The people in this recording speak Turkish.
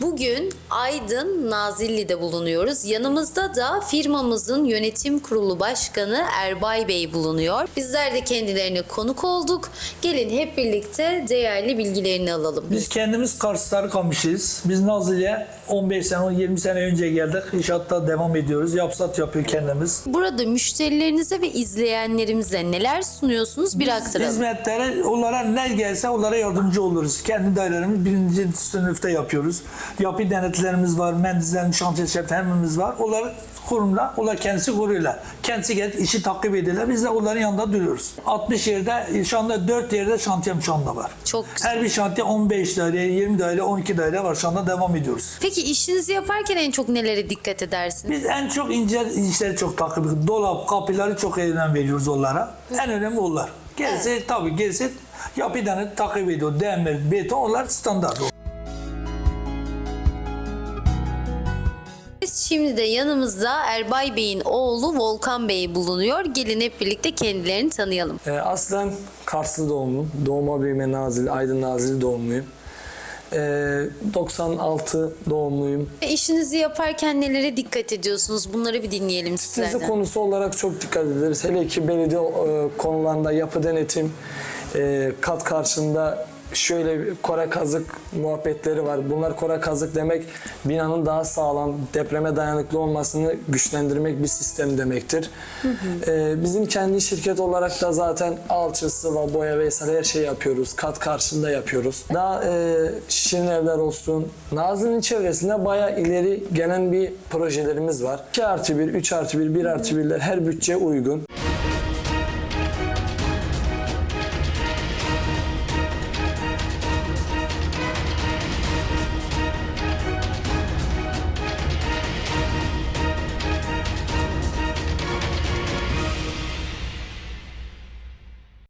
Bugün Aydın Nazilli'de bulunuyoruz. Yanımızda da firmamızın yönetim kurulu başkanı Erbay Bey bulunuyor. Bizler de kendilerine konuk olduk. Gelin hep birlikte değerli bilgilerini alalım. Biz kendimiz Kars Sarıkamış'ız. Biz Nazilli'ye 15 sene, 20 sene önce geldik. İnşaatta devam ediyoruz. Yapsat yapıyor kendimiz. Burada müşterilerinize ve izleyenlerimize neler sunuyorsunuz bir aktaralım. Hizmetlere, onlara ne gelse onlara yardımcı oluruz. Kendi dairelerimiz birinci sınıfta yapıyoruz. Yapı denetlerimiz var, mühendislerimiz, şantiye şeflerimiz var. Onlar kurumda, onlar kendisi kuruyorlar. Kendisi gelip işi takip ediyorlar. Biz de onların yanında duruyoruz. 60 yerde, şu anda 4 yerde şantiyem şu anda var. Çok güzel. Her bir şantiye 15 daire, 20 daire, 12 daire var. Şu anda devam ediyoruz. Peki işinizi yaparken en çok nelere dikkat edersiniz? Biz en çok ince işleri çok takip ediyoruz. Dolap, kapıları çok önem veriyoruz onlara. En önemli onlar. Gerisi tabii gerisi yapıdan takip ediyor. Demir, beton onlar standart. Şimdi de yanımızda Erbay Bey'in oğlu Volkan Bey bulunuyor. Gelin hep birlikte kendilerini tanıyalım. Ee, aslen Karslı doğumluyum. Doğma büyüme Nazilli, Aydın Nazilli doğumluyum. Ee, 96 doğumluyum. E, İşinizi yaparken nelere dikkat ediyorsunuz? Bunları bir dinleyelim sizlerden. konusu olarak çok dikkat ederiz. Hele ki belediye e, konularında yapı denetim, e, kat karşında şöyle kore kazık muhabbetleri var. Bunlar kore kazık demek binanın daha sağlam, depreme dayanıklı olmasını güçlendirmek bir sistem demektir. E, bizim kendi şirket olarak da zaten alçı, sıva, boya vesaire her şey yapıyoruz. Kat karşında yapıyoruz. Daha e, şirin evler olsun. Nazlı'nın çevresinde bayağı ileri gelen bir projelerimiz var. 2 artı 1, 3 artı 1, 1 artı 1'ler her bütçeye uygun.